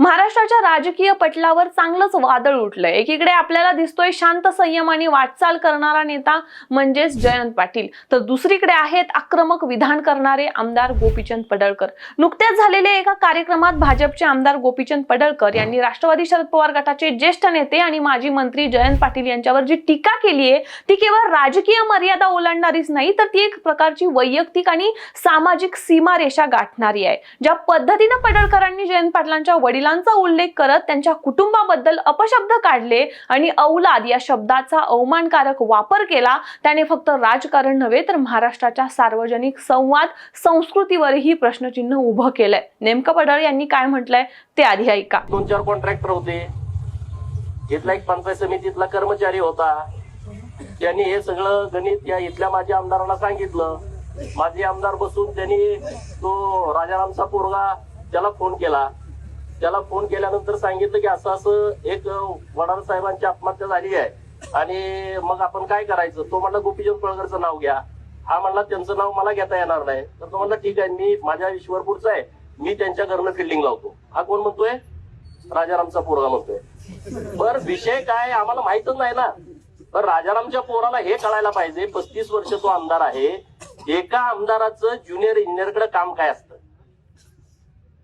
महाराष्ट्राच्या राजकीय पटलावर चांगलंच वादळ उठलंय. एकीकडे आपल्याला दिसतोय शांत संयम आणि वाटचाल करणारा नेता म्हणजेच जयंत पाटील. तर दुसरीकडे आहेत आक्रमक विधान करणारे आमदार गोपीचंद पडळकर. नुकत्याच झालेल्या एका कार्यक्रमात भाजपचे आमदार गोपीचंद पडळकर यांनी राष्ट्रवादी शरद पवार गटाचे ज्येष्ठ नेते आणि माजी मंत्री जयंत पाटील यांच्यावर जी टीका केली आहे ती केवळ राजकीय मर्यादा ओलांडणारीच नाही तर ती एक प्रकारची वैयक्तिक आणि सामाजिक सीमारेषा गाठणारी आहे. ज्या पद्धतीनं पडळकरांनी जयंत पाटलांच्या वडिलांचा उल्लेख करत त्यांच्या कुटुंबाबद्दल अपशब्द काढले आणि औलाद या शब्दाचा अवमानकारक वापर केला. त्याने फक्त राजकारण नव्हे तर महाराष्ट्राच्या सार्वजनिक संवाद संस्कृतीवरही प्रश्नचिन्ह उभं केलंय. नेमकं पडळ यांनी काय म्हटलंय ते आधी ऐका. दोन चार कॉन्ट्रॅक्टर होते. इथला एक पंचायत समितीतला कर्मचारी होता. त्यांनी हे सगळं गणित या इथल्या माझ्या आमदारांना सांगितलं. माझे आमदार बसून त्यांनी तो राजारामचा पोरगा त्याला फोन केला. त्याला फोन केल्यानंतर सांगितलं की असं असं एक वडार साहेबांची आत्महत्या झाली आहे. आणि मग आपण काय करायचं? तो म्हणला गोपीचंद पळकरचं नाव घ्या. हा म्हणला त्यांचं नाव मला घेता येणार नाही. तर तो म्हणला ठीक आहे मी माझ्या ईश्वरपूरचा आहे. मी त्यांच्या घरनं फिल्डिंग लावतो हा कोण म्हणतोय? राजारामचा पोरगा म्हणतोय. बर विषय काय? आम्हाला माहितच नाही ना. तर राजारामच्या पोराला हे कळायला पाहिजे पस्तीस वर्ष तो आमदार आहे. एका आमदाराचं ज्युनियर इंजिनियरकडे काम काय असतं?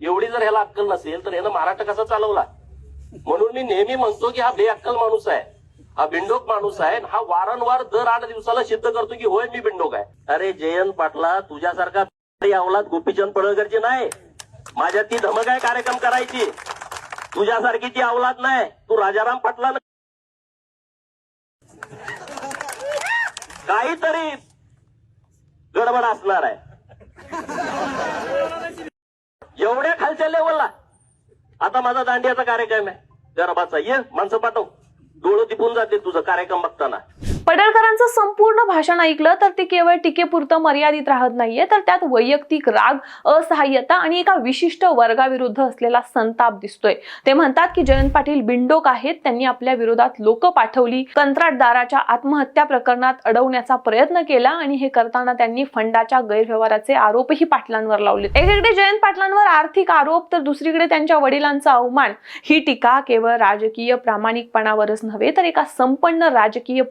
एवढी जर ह्याला अक्कल नसेल तर यानं महाराष्ट्र कसा चालवला? म्हणून मी नेहमी म्हणतो की हा बेअक्कल माणूस आहे हा बिंडोक माणूस आहे हा वारंवार दर आठ दिवसाला सिद्ध करतो की होय मी बिंडोक आहे. अरे जयंत पाटला तुझ्यासारखा अवलाद गोपीचंद पडळकरची नाही. माझ्या ती धमक आहे कार्यक्रम करायची. तुझ्यासारखी ती अवलाद नाही. तू राजाराम पाटला काहीतरी गडबड असणार आहे. एवढ्या खालच्या लेवलला आता माझा दांडियाचा कार्यक्रम आहे. गरबाचा ये माणसं पाठव. डोळं दिपून जाते तुझं कार्यक्रम बघताना. पडळकरांचं संपूर्ण भाषण ऐकलं तर ते केवळ टीकेपुरतं मर्यादित राहत नाहीये. तर त्यात वैयक्तिक राग असहाय्यता आणि एका विशिष्ट वर्गाविरुद्ध असलेला संताप दिसतोय. ते म्हणतात की जयंत पाटील बिंडोक आहेत. त्यांनी आपल्या विरोधात लोक पाठवली. कंत्राटदाराच्या आत्महत्या प्रकरणात अडवण्याचा प्रयत्न केला आणि हे करताना त्यांनी फंडाच्या गैरव्यवहाराचे आरोपही पाटलांवर लावले एकीकडे जयंत पाटलांवर आर्थिक आरोप तर दुसरीकडे त्यांच्या वडिलांचा अवमान. ही टीका केवळ राजकीय प्रामाणिकपणावरच नव्हे तर एका संपन्न राजकीय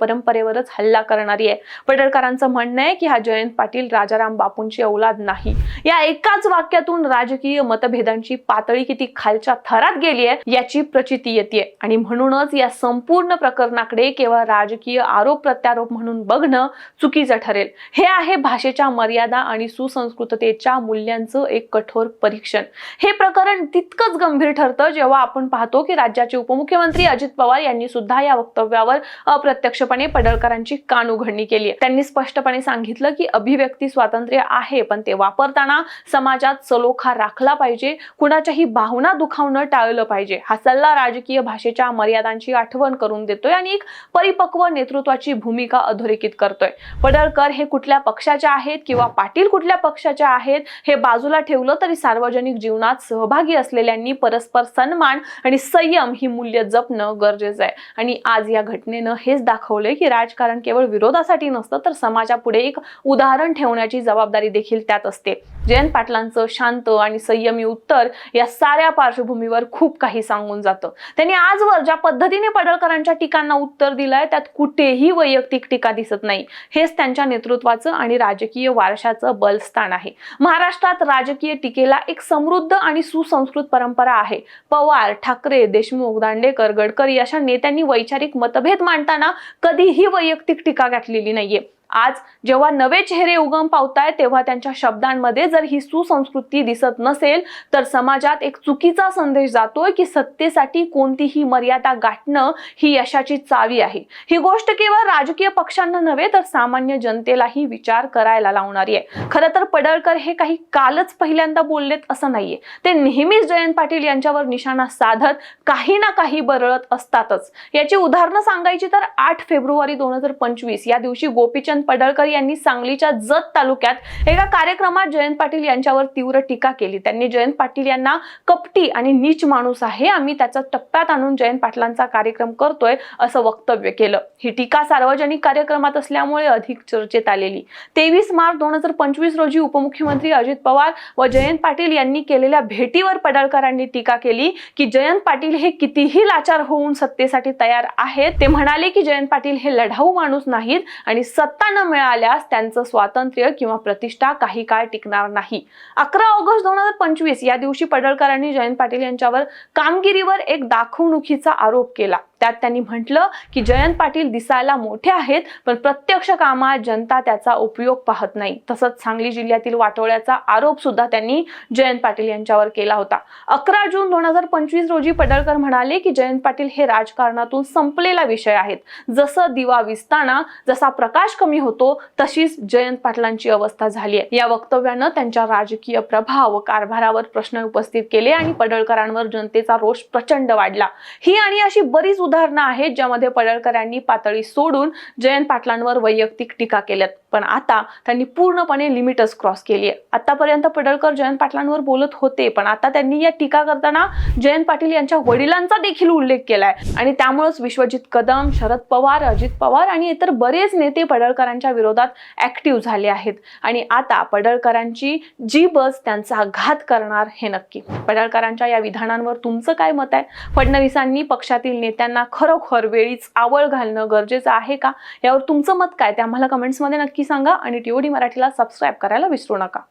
जनतेवरच हल्ला करणारी आहे. पडळकरांचं म्हणणं आहे की हा जयंत पाटील राजाराम बापूंची औलाद नाही. या एकाच वाक्यातून राजकीय मतभेदांची पातळी किती खालच्या थरात गेली आहे याची प्रचिती येते. आणि म्हणूनच या संपूर्ण प्रकरणाकडे केवळ राजकीय आरोप प्रत्यारोप म्हणून बघणं चुकीचं ठरेल. हे आहे भाषेच्या मर्यादा आणि सुसंस्कृततेच्या मूल्यांचं एक कठोर परीक्षण. हे प्रकरण तितकंच गंभीर ठरतं जेव्हा आपण पाहतो की राज्याचे उपमुख्यमंत्री अजित पवार यांनी सुद्धा या वक्तव्यावर अप्रत्यक्षपणे पडळकरांची कानउघडणी केली त्यांनी स्पष्टपणे सांगितलं की अभिव्यक्ती स्वातंत्र्य आहे पण ते वापरताना समाजात सलोखा राखला पाहिजे कुणाच्याही भावना दुखावणं टाळलं पाहिजे. हा सल्ला राजकीय भाषेच्या मर्यादांची आठवण करून देतोय आणि एक परिपक्व नेतृत्वाची भूमिका अधोरेखित करतोय. पडळकर हे कुठल्या पक्षाच्या आहेत किंवा पाटील कुठल्या पक्षाच्या आहेत हे बाजूला ठेवलं तरी सार्वजनिक जीवनात सहभागी असलेल्यांनी परस्पर सन्मान आणि संयम ही मूल्य जपणं गरजेचं आहे. आणि आज या घटनेनं हेच दाखवलंय की राज राजकारण केवळ विरोधासाठी नसतं तर समाजापुढे एक उदाहरण ठेवण्याची जबाबदारी देखील त्यात असते. जयंत पाटलांचं शांत आणि संयमी उत्तर या साऱ्या पार्श्वभूमीवर खूप काही सांगून जातं. त्यांनी आजवर ज्या पद्धतीने पडळकरांच्या टीकांना उत्तर दिलंय त्यात कुठेही वैयक्तिक टीका दिसत नाही. हेच त्यांच्या नेतृत्वाचं आणि राजकीय वारशाचं बलस्थान आहे. महाराष्ट्रात राजकीय टीकेला एक समृद्ध आणि सुसंस्कृत परंपरा आहे. पवार ठाकरे देशमुख दांडेकर गडकरी अशा नेत्यांनी वैचारिक मतभेद मांडताना कधीही वैयक्तिक टीका घातलेली नाहीये. आज जेव्हा नवे चेहरे उगम पावताय तेव्हा त्यांच्या शब्दांमध्ये जर ही सुसंस्कृती दिसत नसेल तर समाजात एक चुकीचा संदेश जातोय की सत्तेसाठी कोणतीही मर्यादा गाठणं ही यशाची चावी आहे. ही गोष्ट केवळ राजकीय पक्षांना नव्हे तर सामान्य जनतेलाही विचार करायला लावणारी आहे. खरं तर पडळकर हे काही कालच पहिल्यांदा बोललेत असं नाहीये. ते नेहमीच जयंत पाटील यांच्यावर निशाणा साधत काही ना काही बरळत असतातच. याची उदाहरणं सांगायची तर आठ फेब्रुवारी दोन हजार पंचवीस या दिवशी गोपीचंद पडळकर यांनी सांगलीच्या जत तालुक्यात एका कार्यक्रमात जयंत पाटील यांच्यावर तीव्र टीका केली. त्यांनी जयंत पाटील यांना कपटी आणि नीच माणूस आहे आम्ही त्याचा टप्प्यात आणून जयंत पाटलांचा कार्यक्रम करतोय असं वक्तव्य केलं. ही टीका सार्वजनिक कार्यक्रमात असल्यामुळे अधिक चर्चेत आलेली. तेवीस मार्च दोन हजार पंचवीस रोजी उपमुख्यमंत्री अजित पवार व जयंत पाटील यांनी केलेल्या भेटीवर पडळकरांनी टीका केली की जयंत पाटील हे कितीही लाचार होऊन सत्तेसाठी तयार आहेत ते म्हणाले की जयंत पाटील हे लढाऊ माणूस नाहीत आणि सत्ता न मिळाल्यास त्यांचं स्वातंत्र्य किंवा प्रतिष्ठा काही काळ टिकणार नाही. अकरा ऑगस्ट दोन हजार पंचवीस या दिवशी पडळकरांनी जयंत पाटील यांच्यावर कामगिरीवर एक दाखवणुकीचा आरोप केला. त्यात त्यांनी म्हटलं की जयंत पाटील दिसायला मोठे आहेत पण प्रत्यक्ष कामात जनता त्याचा उपयोग पाहत नाही. तसंच सांगली जिल्ह्यातील वाटोळ्याचा आरोप सुद्धा त्यांनी जयंत पाटील यांच्यावर केला होता. अकरा जून दोन हजार पंचवीस रोजी पडळकर म्हणाले की जयंत पाटील हे राजकारणातून संपलेला विषय आहेत. जसं दिवा विसताना जसा प्रकाश कमी होतो तशीच जयंत पाटलांची अवस्था झाली आहे. या वक्तव्यानं त्यांच्या राजकीय प्रभाव व कारभारावर प्रश्न उपस्थित केले आणि पडळकरांवर जनतेचा रोष प्रचंड वाढला. ही आणि अशी बरीच सुधारणा आहेत ज्यामध्ये पडळकरांनी पातळी सोडून जयंत पाटलांवर वैयक्तिक टीका केल्यात. पण आता त्यांनी पूर्णपणे लिमिटच क्रॉस केली आहे आतापर्यंत पडळकर जयंत पाटलांवर बोलत होते पण आता त्यांनी या टीका करताना जयंत पाटील यांच्या वडिलांचा देखील उल्लेख केलाय. आणि त्यामुळेच विश्वजित कदम शरद पवार अजित पवार आणि इतर बरेच नेते पडळकरांच्या विरोधात ऍक्टिव्ह झाले आहेत. आणि आता पडळकरांची जी बस त्यांचा आघात करणार हे नक्की. पडळकरांच्या या विधानांवर तुमचं काय मत आहे? फडणवीसांनी पक्षातील नेत्यांना खरोखर वेळीच आवळ घालणं गरजेचं आहे का? यावर तुमचं मत काय? ते आम्हाला कमेंट्समध्ये नक्की सांगा आणि टीओडी मराठीला सबस्क्राईब करायला विसरू नका.